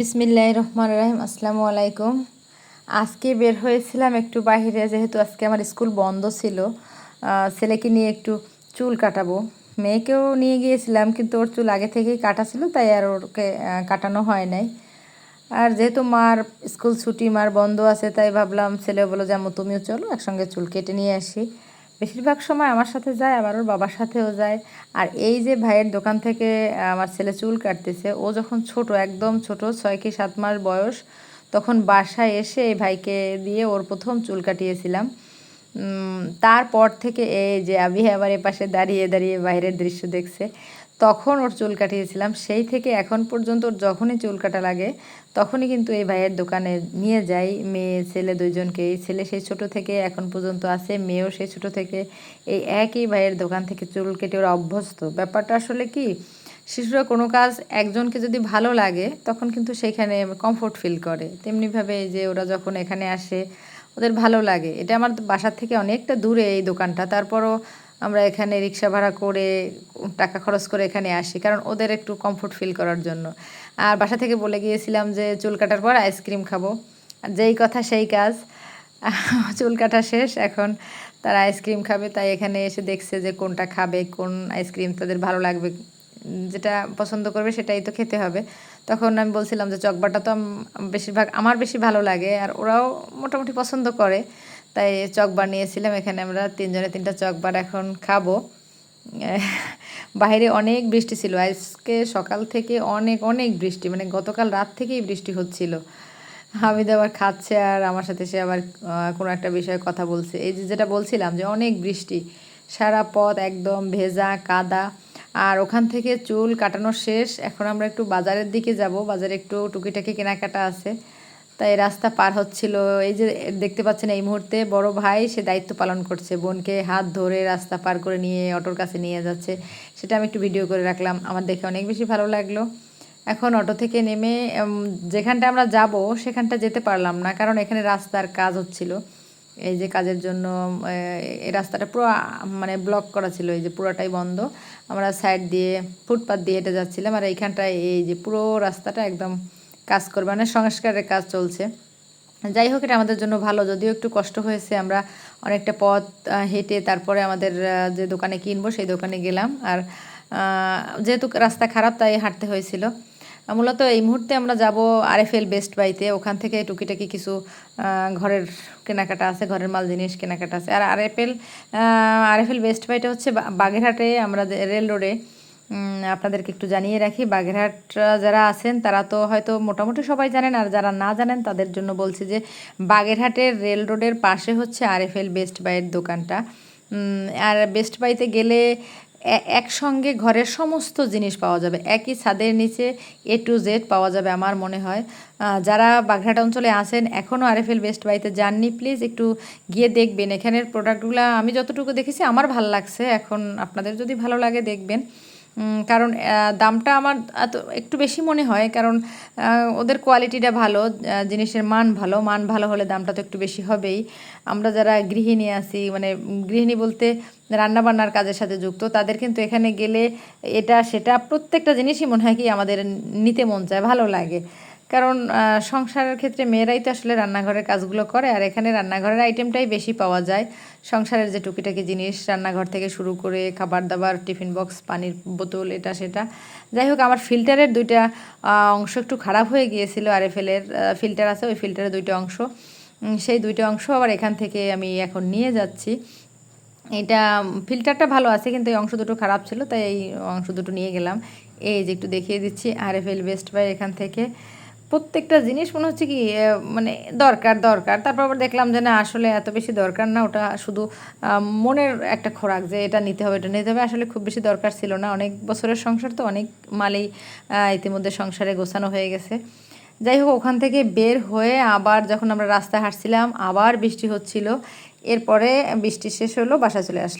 বিসমিল্লাহ রহমান রাহিম আসসালামু আলাইকুম। আজকে বের হয়েছিলাম একটু বাইরে, যেহেতু আজকে আমার স্কুল বন্ধ ছিল। ছেলেকে নিয়ে একটু চুল কাটাবো। মেয়েকেও নিয়ে গিয়েছিলাম, কিন্তু ওর চুল আগে থেকেই কাটা ছিল, তাই আর ওকে কাটানো হয় নাই। আর যেহেতু মার স্কুল ছুটি, মার বন্ধ আছে, তাই ভাবলাম ছেলে বলো যে, আম্মু, তুমিও চলো, একসঙ্গে চুল কেটে নিয়ে আসি। বেশিরভাগ সময় আমার সাথে যায়, আবার ওর বাবার সাথেও যায়। আর এই যে ভাইয়ের দোকান থেকে আমার ছেলে চুল কাটতেছে, ও যখন ছোট, একদম ছোট, ছয় কি সাত মাস বয়স, তখন বাসায় এসে এই ভাইকে দিয়ে ওর প্রথম চুল কাটিয়েছিলাম। তারপর থেকে এই যে আবি আবার এ পাশে দাঁড়িয়ে দাঁড়িয়ে বাইরের দৃশ্য দেখছে। তখন ওর চুল কাটিয়েছিলাম। সেই থেকে এখন পর্যন্ত ওর যখনই চুল কাটা লাগে, তখনই কিন্তু এই ভাইয়ের দোকানে নিয়ে যাই। মেয়ে, ছেলে দুইজনকে। এই ছেলে সেই ছোট থেকে এখন পর্যন্ত আছে, মেয়েও সেই ছোট থেকে। এই একই ভাইয়ের দোকান থেকে চুল কেটে ওরা অভ্যস্ত। ব্যাপারটা আসলে কি, শিশুরা কোনো কাজ একজনকে যদি ভালো লাগে, তখন কিন্তু সেখানে কমফোর্ট ফিল করে। তেমনিভাবে যে ওরা যখন এখানে আসে, ওদের ভালো লাগে। এটা আমার বাসার থেকে অনেকটা দূরে এই দোকানটা। তারপরও আমরা এখানে রিক্সা ভাড়া করে টাকা খরচ করে এখানে আসি, কারণ ওদের একটু কমফোর্ট ফিল করার জন্য। আর বাসা থেকে বলে গিয়েছিলাম যে, চুল কাটার পর আইসক্রিম খাব। আর যেই কথা সেই কাজ। চুল কাটা শেষ, এখন তারা আইসক্রিম খাবে, তাই এখানে এসে দেখছে যে, কোনটা খাবে, কোন আইসক্রিম তাদের ভালো লাগবে, যেটা পছন্দ করবে সেটাই তো খেতে হবে। তখন আমি বলছিলাম যে, চকবাটা তো বেশিরভাগ, আমার বেশি ভালো লাগে। আর ওরাও মোটামুটি পছন্দ করে। তাই চকবার নিয়েছিলাম এখানে আমরা তিনজনে তিনটা চকবার এখন খাব। বাইরে অনেক বৃষ্টি ছিল, আজকে সকাল থেকে অনেক অনেক বৃষ্টি মানে গতকাল রাত থেকেই বৃষ্টি হচ্ছিল। হামিদ আবার খাচ্ছে আর আমার সাথে সে আবার কোনো একটা বিষয়ে কথা বলছে। এই যে যেটা বলছিলাম যে অনেক বৃষ্টি, সারা পথ একদম ভেজা, কাদা, আর ওখান থেকে চুল কাটানো শেষ। এখন আমরা একটু বাজারের দিকে যাব, বাজারে একটু টুকিটাকি কেনাকাটা আছে। তাই রাস্তা পার হচ্ছিল। এই যে দেখতে পাচ্ছেন এই মুহূর্তে বড় ভাই, সে দায়িত্ব পালন করছে। বোনকে হাত ধরে রাস্তা পার করে নিয়ে অটোর কাছে নিয়ে যাচ্ছে। সেটা আমি একটু ভিডিও করে রাখলাম। আমার দেখে অনেক বেশি ভালো লাগল। এখন অটো থেকে নেমে যেখানটা আমরা যাব সেখানটা যেতে পারলাম না, কারণ এখানে রাস্তার কাজ হচ্ছিল। এই যে কাজের জন্য এই রাস্তাটা পুরো মানে ব্লক করা ছিল। এই যে পুরোটাই বন্ধ। আমরা সাইড দিয়ে ফুটপাথ দিয়ে হেঁটে যাচ্ছিলাম। আর এইখানটায় এই যে পুরো রাস্তাটা একদম কাজ করবে মানে সংস্কারের কাজ চলছে। যাই হোক, এটা আমাদের জন্য ভালো। যদিও একটু কষ্ট হয়েছে, আমরা অনেকটা পথ হেঁটে তারপরে আমাদের যে দোকানে কিনবো, সেই দোকানে গেলাম। আর যেহেতু রাস্তা খারাপ, তাই হাঁটতে হয়েছিল। মূলত এই মুহূর্তে আমরা যাব আরএফএল বেস্ট বাইতে ওখান থেকে টুকিটাকি কিছু ঘরের কেনাকাটা আছে, ঘরের মাল জিনিস কেনাকাটা আছে। আর আরএফএল আরএফএল বেস্ট বাইটা হচ্ছে বাগেরহাটে, আমরা রেল রোডে আপনাদেরকে একটু জানিয়ে রাখি বাগেরহাট যারা আছেন, তারা তো হয়তো মোটামুটি সবাই জানেন, আর যারা না জানেন, তাদের জন্য বলছি যে বাগেরহাটের রেল রোডের পাশে হচ্ছে আরএফএল বেস্ট বাইয়ের দোকানটা। আর বেস্ট বাইতে গেলে একসঙ্গে ঘরের সমস্ত জিনিস পাওয়া যাবে। একই ছাদের নিচে এ টু জেড পাওয়া যাবে আমার মনে হয়। যারা বাগেরহাট অঞ্চলে আছেন এখনও আরএফএল বেস্ট বাইতে যাননি প্লিজ একটু গিয়ে দেখবেন। এখানের প্রোডাক্টগুলো আমি যতটুকু দেখেছি, আমার ভালো লাগছে। এখন আপনাদের যদি ভালো লাগে, দেখবেন। কারণ দামটা আমার এত, একটু বেশি মনে হয়, কারণ ওদের কোয়ালিটিটা ভালো জিনিসের মান ভালো মান ভালো হলে দামটা তো একটু বেশি হবেই। আমরা যারা গৃহিণী আছি মানে গৃহিণী বলতে রান্নাবান্নার কাজের সাথে যুক্ত, তাদের কিন্তু এখানে গেলে এটা, সেটা প্রত্যেকটা জিনিসই মনে হয় কি আমাদের নিতে মন চায়, ভালো লাগে। কারণ সংসারের ক্ষেত্রে মেয়েরাই তো আসলে রান্নাঘরের কাজগুলো করে, আর এখানে রান্নাঘরের আইটেমটাই বেশি পাওয়া যায়। সংসারের যে টুকিটাকি জিনিস, রান্নাঘর থেকে শুরু করে খাবার দাবার টিফিন বক্স, পানির বোতল, এটা সেটা। যাই হোক, আমার ফিল্টারের দুইটা অংশ একটু খারাপ হয়ে গিয়েছিল আর এফেলের ফিল্টার আছে, ওই ফিল্টারের দুইটা অংশ। সেই দুইটা অংশ আবার এখান থেকে আমি এখন নিয়ে যাচ্ছি। এটা ফিল্টারটা ভালো আছে, কিন্তু এই অংশ দুটো খারাপ ছিল, তাই এই অংশ দুটো নিয়ে গেলাম। এই যে একটু দেখিয়ে দিচ্ছি আর এফ এল বেস্ট বাই এখান থেকে। প্রত্যেকটা জিনিস মনে হচ্ছে কি মানে দরকার দরকার। তারপর আবার দেখলাম যে না, আসলে এত বেশি দরকার না, ওটা শুধু মনের একটা খোরাক যে এটা নিতে হবে, এটা নিতে হবে। আসলে খুব বেশি দরকার ছিল না। অনেক বছরের সংসার তো, অনেক মালেই ইতিমধ্যে সংসারে গোছানো হয়ে গেছে। যাই হোক, ওখান থেকে বের হয়ে আবার যখন আমরা রাস্তায় হাঁটছিলাম, আবার বৃষ্টি হচ্ছিল। এরপরে বৃষ্টি শেষ হলো বাসা চলে আসলাম।